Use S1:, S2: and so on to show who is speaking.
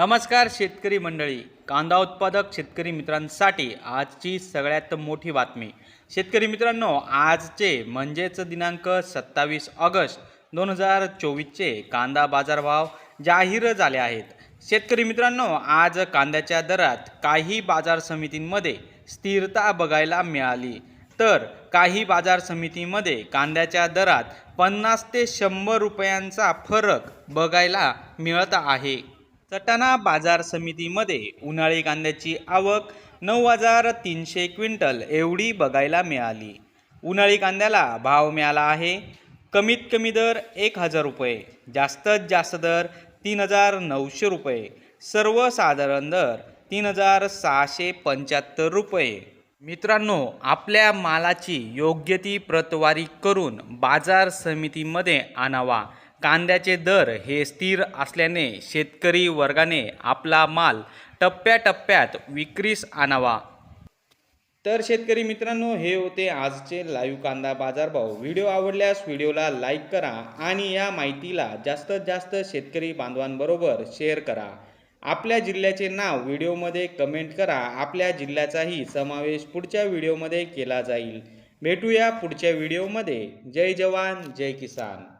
S1: नमस्कार शेतकरी मंडळी. कांदा उत्पादक शेतकरी मित्रांसाठी आजची सगळ्यात मोठी बातमी. शेतकरी मित्रांनो आजचे म्हणजेच दिनांक सत्तावीस ऑगस्ट दोन हजार चोवीसचे कांदा बाजारभाव जाहीर झाले आहेत. शेतकरी मित्रांनो आज कांद्याच्या दरात काही बाजार समितींमध्ये स्थिरता बघायला मिळाली. तर काही बाजार समितीमध्ये कांद्याच्या दरात पन्नास ते शंभर रुपयांचा फरक बघायला मिळत आहे. सटाणा बाजार समितीमध्ये उन्हाळी कांद्याची आवक नऊ हजार तीनशे क्विंटल एवढी बघायला मिळाली. उन्हाळी कांद्याला भाव मिळाला आहे. कमीत कमी दर एक हजार रुपये जास्तीत जास्त दर तीन हजार नऊशे रुपये सर्वसाधारण दर तीन हजार सहाशे पंच्याहत्तर रुपये. मित्रांनो आपल्या मालाची योग्य ती प्रतवारी करून बाजार समितीमध्ये आणावा. कांद्याचे दर हे स्थिर असल्याने शेतकरी वर्गाने आपला माल टप्प्याटप्प्यात विक्रीस आणावा. तर शेतकरी मित्रांनो हे होते आजचे लाईव्ह कांदा बाजारभाव. व्हिडिओ आवडल्यास व्हिडिओला लाईक करा आणि या माहितीला जास्तीत जास्त शेतकरी बांधवांबरोबर शेअर करा. आपल्या जिल्ह्याचे नाव व्हिडिओमध्ये कमेंट करा. आपल्या जिल्ह्याचाही समावेश पुढच्या व्हिडिओमध्ये केला जाईल. भेटूया पुढच्या व्हिडिओमध्ये. जय जवान जय किसान.